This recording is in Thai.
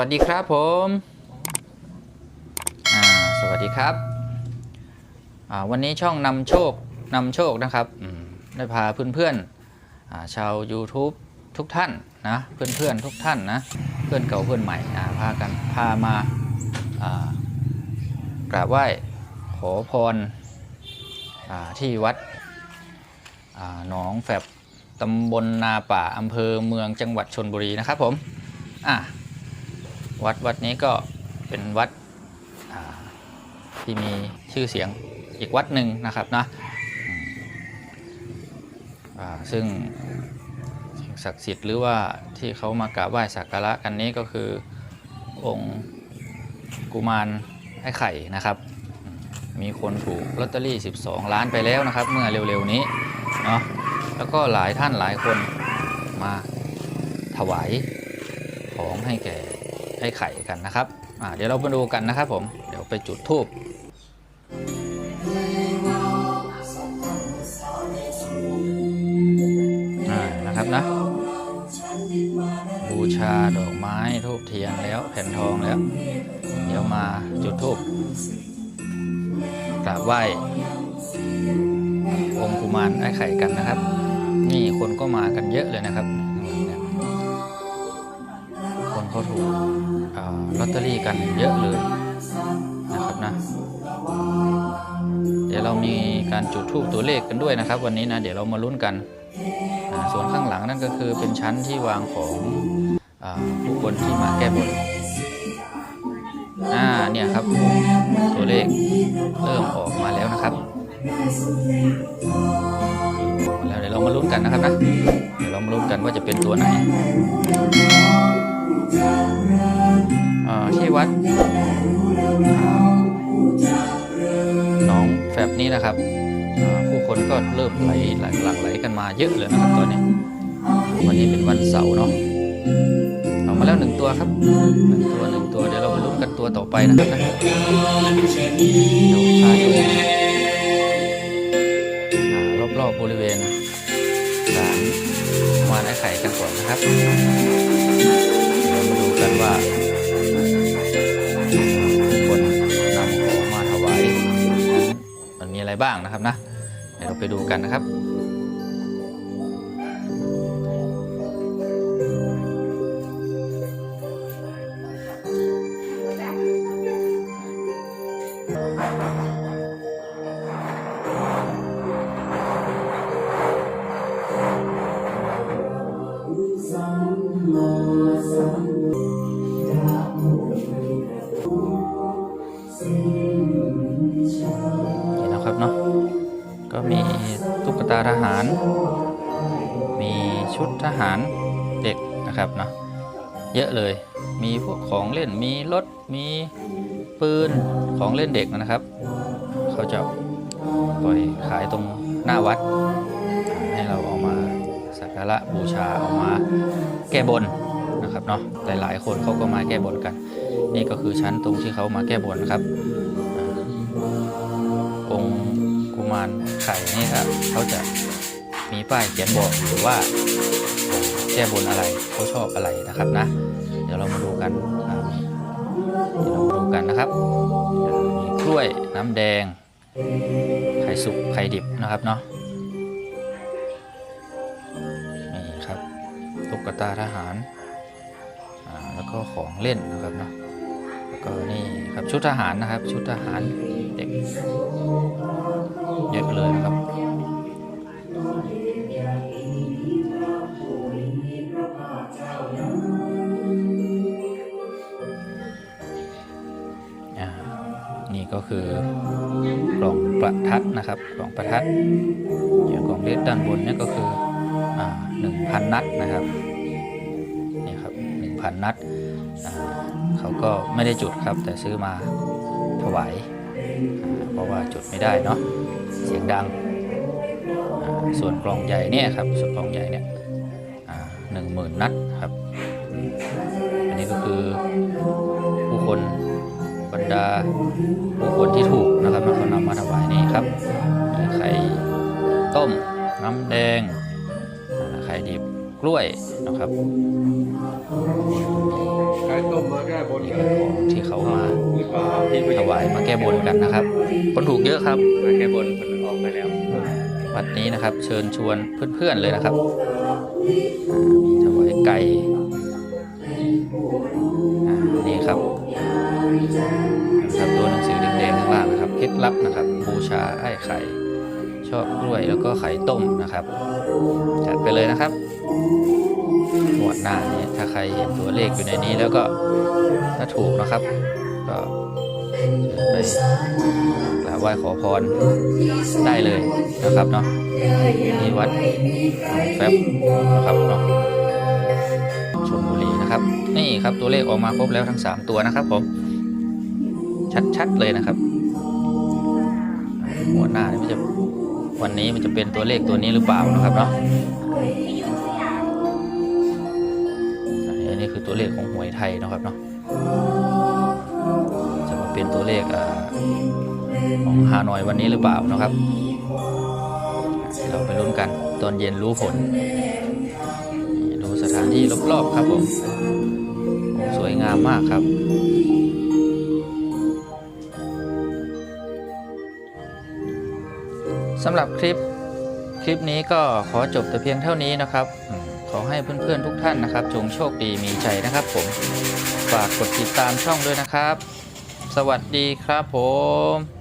วัสดีครับผมอ่าสวัสดีครับอ่าวันนี้ช่องนำโชคนำโชคนะครับอืมได้พาเพื่อนๆอ่าชาว YouTube ทุกท่านนะเพื่อนๆทุกท่านนะเพื่อนเก่าเพื่อนใหม่อ่าพากันพามาอ่ากราบไหว้ขอพรอ่าที่วัดอ่าหนองแฝบตำบลนาป่าอำเภอเมืองจังหวัดชนบุรีนะครับผมอะ วัดวัดนี้ก็เป็นวัดที่มีชื่อเสียงอีกวัดหนึ่งนะครับนะซึ่งสิ่งศักดิ์สิทธิ์หรือว่าที่เขามากราบไหว้สักการะกันนี้ก็คือองค์กุมารไอ้ไข่นะครับมมีคนถูกลอตเตอรี่ 12 ล้านไปแล้วนะครับ เมื่อเร็วๆนี้เนาะแล้วก็หลายท่านหลายคนมาถวายของให้แก่ ให้ไข่กันนะครับเดี๋ยวเรามาดูกันนะครับผมเดี๋ยวไปจุดทูบนะครับนะบูชาดอกไม้ทูบเทียนแล้วแผ่นทองแล้ว เดี๋ยวมาจุดทูบกราบไหว้องค์กุมารไอ้ไข่กันนะครับ นี่คนก็มากันเยอะเลยนะครับคนเขาถูก ลอตเตอรี่กันเยอะเลยนะครับนะ เดี๋ยวเรามีการจุดทูบตัวเลขกันด้วยนะครับ วันนี้นะเดี๋ยวเรามาลุ้นกัน ส่วนข้างหลังนั่นก็คือเป็นชั้นที่วางของอผู้คนที่มาแก้บนอ่าเนี่ยครับตัวเลขเริ่มออกมาแล้วนะครับแล้วเดี๋ยวเรามาลุ้นกันนะครับนะ เดี๋ยวเรามาลุ้นกันว่าจะเป็นตัวไหน ที่วัดหนองแฟบนี้นะครับ ผู้คนก็เริ่มไหลหลั่งไหลกันมาเยอะเลยนะครับตอนนี้ วันนี้เป็นวันเสาร์เนาะเอามาแล้วหนึ่งตัวครับหนึ่งตัวหนึ่งตัวเดี๋ยวเรามาลุ้นกันตัวต่อไปนะครับนะเดี๋ยวพาดูอ่ารอบบริเวณศาลวานไอ้ไข่กันก่อนนะครับ กันว่าคนนำของมาถวายมันมีอะไรบ้างนะครับนะเดี๋ยวเราไปดูกันนะครับ ทหาร มีชุดทหารเด็กนะครับเนาะเยอะเลยมีพวกของเล่นมีรถมีปืนของเล่นเด็กนะครับเขาจะปล่อยขายตรงหน้าวัด ให้เราเอามาสักการะบูชาเอามาแก้บนนะครับเนาะหลายๆคนเขาก็มาแก้บนกัน นี่ก็คือชั้นตรงที่เขามาแก้บนนะครับ มารไข่นี่ครับเขาจะมีป้ายเขียนบอกหรือว่าแก้บนอะไรเขาชอบอะไรนะครับนะ เดี๋ยวเรามาดูกันเดี๋ยวเรามาดูกันนะครับมีกล้วยน้ำแดง ไข่สุกไข่ดิบนะครับเนาะนี่ครับตุ๊กตาทหารแล้วก็ของเล่นนะครับเนาะแล้วก็นี่ครับชุดทหารนะครับชุดทหารเด็ก เยอะเลยนะครับนี่ก็คือกล่องประทัดนะครับ กล่องประทัดอย่างกล่องเล็กด้านบนนี่ก็คือหนึ่งพันนัดนะครับนี่ครับหนึ่งพันนัดเขาก็ไม่ได้จุดครับแต่ซื้อมาถวาย เพราะว่าจุดไม่ได้เนาะเสียงดัง ส่วนกล่องใหญ่เนี่ยครับส่วนกล่องใหญ่เนี่ยหนึ่งหมื่นนัดครับ อันนี้ก็คือผู้คนบรรดาผู้คนที่ถูกนะครับเขานำมาถวายนี่ครับมีไข่ต้มน้ำแดงไข่ดิบ กล้วยนะครับไก่ต้มมาแก้บนกันที่เขามาหรือเปล่าถวายมาแก้บนกันนะครับ คนถูกเยอะครับมาแก้บนมันออกไปแล้ววัดนี้นะครับ เชิญชวนเพื่อนๆเลยนะครับอ่ามีถวายไก่อ่านี่ครับนะครับตัวหนังสือแดงๆข้างล่างนะครับเคล็ดลับนะครับ บูชาไอ้ไข่ชอบกล้วยแล้วก็ไข่ต้มนะครับ จัดไปเลยนะครับ หมวดหน้านี้ถ้าใครเห็นตัวเลขอยู่ในนี้แล้วก็ถ้าถูกนะครับ ก็ไปกราบไหว้ขอพรได้เลยนะครับเนาะที่วัดแฟบนะครับเนาะชลบุรีนะครับ นี่ครับตัวเลขออกมาครบแล้วทั้ง 3 ตัวนะครับผมชัดๆเลยนะครับหัวหน้านี่มันจะวันนี้มันจะเป็นตัวเลขตัวนี้หรือเปล่านะครับเนาะ ตัวเลขของหวยไทยนะครับเนาะจะมาเป็นตัวเลขอของฮานอยวันนี้หรือเปล่านะครับ เราไปลุ้นกันตอนเย็นรู้ผล ดูสถานที่รอบๆครับผมสวยงามมากครับสำหรับคลิปคลิปนี้ก็ขอจบแต่เพียงเท่านี้นะครับ ขอให้เพื่อนๆทุกท่านนะครับ จงโชคดีมีใจนะครับผม ฝากกดติดตามช่องด้วยนะครับ สวัสดีครับผม